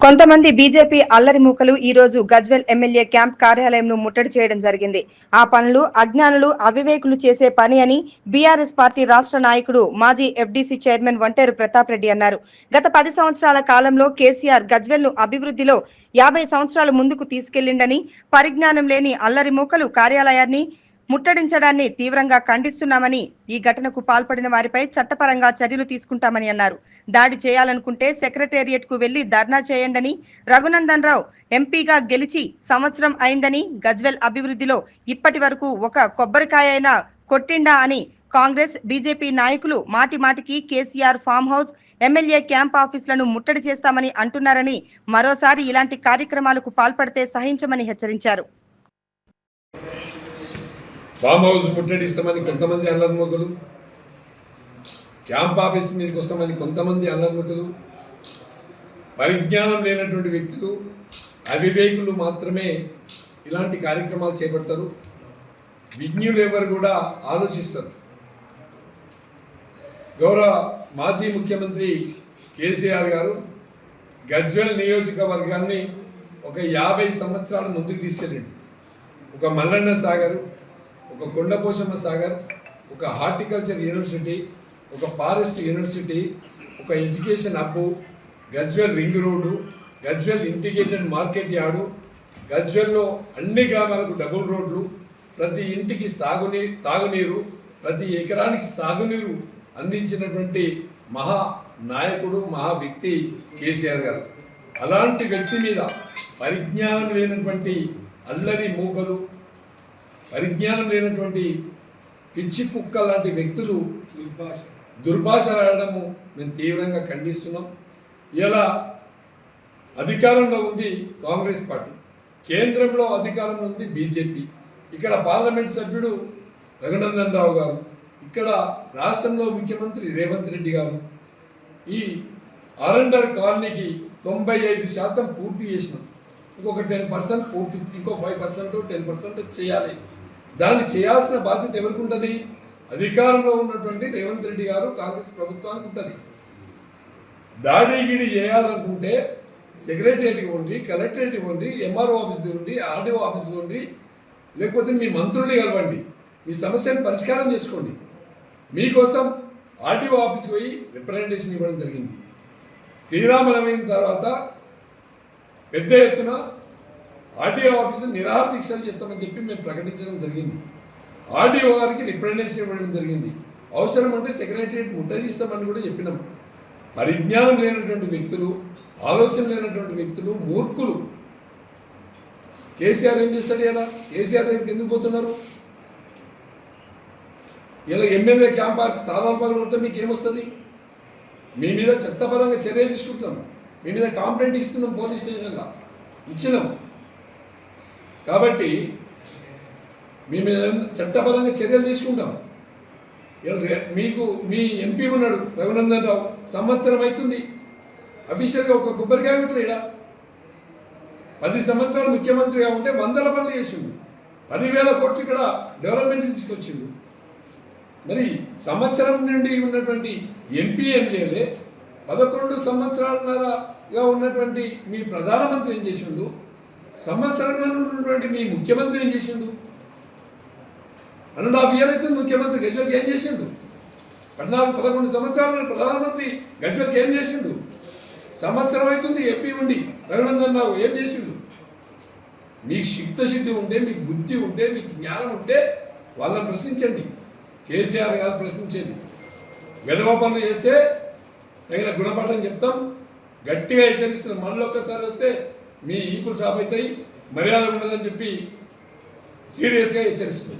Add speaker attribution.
Speaker 1: కొంతమంది బీజేపీ అల్లరి మూకలు ఈ రోజు గజ్వెల్ ఎమ్మెల్యే క్యాంప్ కార్యాలయంను ముట్టడి చేయడం జరిగింది. ఆ పనులు అజ్ఞానులు అవివేకులు చేసే పని అని బీఆర్ఎస్ పార్టీ రాష్ట్ర నాయకుడు మాజీ ఎఫ్డీసీ చైర్మన్ వంటేరు ప్రతాప్ రెడ్డి అన్నారు. గత పది సంవత్సరాల కాలంలో కేసీఆర్ గజ్వెల్ను అభివృద్ధిలో యాభై సంవత్సరాలు ముందుకు తీసుకెళ్ళిండని పరిజ్ఞానం లేని అల్లరి మూకలు కార్యాలయాన్ని ముట్టడించడాన్ని తీవ్రంగా ఖండిస్తున్నామని ఈ ఘటనకు పాల్పడిన వారిపై చట్టపరంగా చర్యలు తీసుకుంటామని అన్నారు. దాడి చేయాలనుకుంటే సెక్రటేరియట్కు వెళ్ళి ధర్నా చేయండని రఘునందన్ రావు ఎంపీగా గెలిచి సంవత్సరం అయిందని గజ్వెల్ అభివృద్ధిలో ఇప్పటి వరకు ఒక కొబ్బరికాయ అయినా కొట్టిండా అని కాంగ్రెస్ బీజేపీ నాయకులు మాటి మాటికి KCR farm house MLA camp ఆఫీసులను ముట్టడి చేస్తామని అంటున్నారని మరోసారి ఇలాంటి కార్యక్రమాలకు పాల్పడితే సహించమని హెచ్చరించారు.
Speaker 2: ఫామ్ హౌస్ ముట్టడిస్తామని కొంతమంది అల్లరిముఖలు క్యాంప్ ఆఫీస్ మీదకి వస్తామని కొంతమంది అల్లరిముఖలు పరిజ్ఞానం లేనటువంటి వ్యక్తులు అవివేకులు మాత్రమే ఇలాంటి కార్యక్రమాలు చేపడతారు. విజ్ఞులు ఎవరు కూడా ఆలోచిస్తారు. గౌరవ మాజీ ముఖ్యమంత్రి కేసీఆర్ గారు గజ్వెల్ నియోజకవర్గాన్ని ఒక యాభై సంవత్సరాల ముందుకు తీసుకెళ్ళిండు. ఒక మల్లన్న సాగరు ఒక కొండపోషమ్మ సాగర్ ఒక హార్టికల్చర్ యూనివర్సిటీ ఒక ఫారెస్ట్ యూనివర్సిటీ ఒక ఎడ్యుకేషన్ అప్పు Gajwel ring road Gajwel integrated market yard గజ్వెల్లో అన్ని గ్రామాలకు డబుల్ రోడ్లు ప్రతి ఇంటికి సాగునీ తాగునీరు ప్రతి ఎకరానికి సాగునీరు అందించినటువంటి మహా నాయకుడు మహా వ్యక్తి కేసీఆర్ గారు. అలాంటి వ్యక్తి మీద పరిజ్ఞానం లేనటువంటి అల్లరి మూకలు పరిజ్ఞానం లేనటువంటి పిచ్చి కుక్క లాంటి వ్యక్తులు దుర్భాషలాడము మేము తీవ్రంగా ఖండిస్తున్నాం. ఇలా అధికారంలో ఉంది కాంగ్రెస్ పార్టీ. కేంద్రంలో అధికారంలో ఉంది బీజేపీ. ఇక్కడ పార్లమెంట్ సభ్యుడు రఘునందన్ రావు గారు. ఇక్కడ రాష్ట్రంలో ముఖ్యమంత్రి రేవంత్ రెడ్డి గారు. ఈ అరండర్ కాలనీకి తొంభై ఐదు శాతం పూర్తి చేసినాం. ఇంకొక టెన్ పర్సెంట్ పూర్తి ఇంకో ఫైవ్ పర్సెంట్ టెన్ పర్సెంట్ చేయాలి. దాన్ని చేయాల్సిన బాధ్యత ఎవరికి ఉంటుంది? అధికారంలో ఉన్నటువంటి రేవంత్ రెడ్డి గారు కాంగ్రెస్ ప్రభుత్వానికి ఉంటుంది. దాడిగిడి చేయాలనుకుంటే సెక్రటరియట్ ఉండి కలెక్టరేట్ ఇవ్వండి ఎంఆర్ఓ ఆఫీస్ ఉండి ఆర్డీఓ ఆఫీస్ ఉండి లేకపోతే మీ మంత్రుల్ని కలవండి. మీ సమస్యను పరిష్కారం చేసుకోండి. మీకోసం ఆర్డీఓ ఆఫీస్కి పోయి రిప్రజెంటేషన్ ఇవ్వడం జరిగింది. శ్రీరామనవమి తర్వాత పెద్ద ఎత్తున ఆర్టీఓ ఆఫీసు నిరాహార దీక్షలు చేస్తామని చెప్పి మేము ప్రకటించడం జరిగింది. ఆర్డీఓ గారికి రిప్రజెంటేషన్ ఇవ్వడం జరిగింది. అవసరం అంటే సెక్రటరియట్ ముట్టడిస్తామని కూడా చెప్పినాం. పరిజ్ఞానం లేనటువంటి వ్యక్తులు ఆలోచన లేనటువంటి వ్యక్తులు మూర్ఖులు. కేసీఆర్ ఏం చేస్తాడు ఇలా? కేసీఆర్ దగ్గరికి ఎందుకు పోతున్నారు? ఇలా ఎమ్మెల్యే క్యాంపస్ స్థానాల పగలతో మీకు ఏమొస్తుంది మీ మీద చట్టపరంగా చర్యలు తీసుకుంటున్నాం. మీ మీద కాంప్లైంట్ ఇస్తున్నాం పోలీస్ స్టేషన్లో ఇచ్చినాం. కాబట్టి మీ మీద చట్టపరంగా చర్యలు తీసుకుంటాం. మీకు మీ ఎంపీ ఉన్నాడు రఘునందన్ రావు సంవత్సరం అవుతుంది. అఫీషియల్గా ఒక కొబ్బరికాయ కొట్టలేడా? పది సంవత్సరాలు ముఖ్యమంత్రిగా ఉంటే వందల పనులు చేసిండు. పదివేల కోట్లు ఇక్కడ డెవలప్మెంట్ తీసుకొచ్చిండు. మరి సంవత్సరం నుండి ఉన్నటువంటి ఎంపీ ఎమ్మెల్యే పదకొండు సంవత్సరాలన్నరగా ఉన్నటువంటి మీ ప్రధానమంత్రి ఏం చేసిండు? సంవత్సరం ఉన్నటువంటి మీ ముఖ్యమంత్రి ఏం చేసిండు? వన్ అండ్ హాఫ్ ఇయర్ అయితే ముఖ్యమంత్రి గజ్వల్కి ఏం చేసిండు? పద్నాలుగు పదకొండు సంవత్సరాలు ప్రధానమంత్రి గజ్వల్కి ఏం చేసిండు? సంవత్సరం అవుతుంది ఎంపీ ఉండి. రఘునందన్ రావు ఏం చేసిండు? మీకు శక్తశుద్ధి ఉంటే మీకు బుద్ధి ఉంటే మీకు జ్ఞానం ఉంటే వాళ్ళని ప్రశ్నించండి. కేసీఆర్ గారు ప్రశ్నించండి. విధవ పనులు చేస్తే తగిన గుణపాఠం చెప్తాం. గట్టిగా హెచ్చరిస్తున్నాం మళ్ళీ ఒక్కసారి వస్తే మీ ఈపులు సాప్ అవుతాయి మర్యాద ఉండదని చెప్పి సీరియస్గా హెచ్చరిస్తుంది.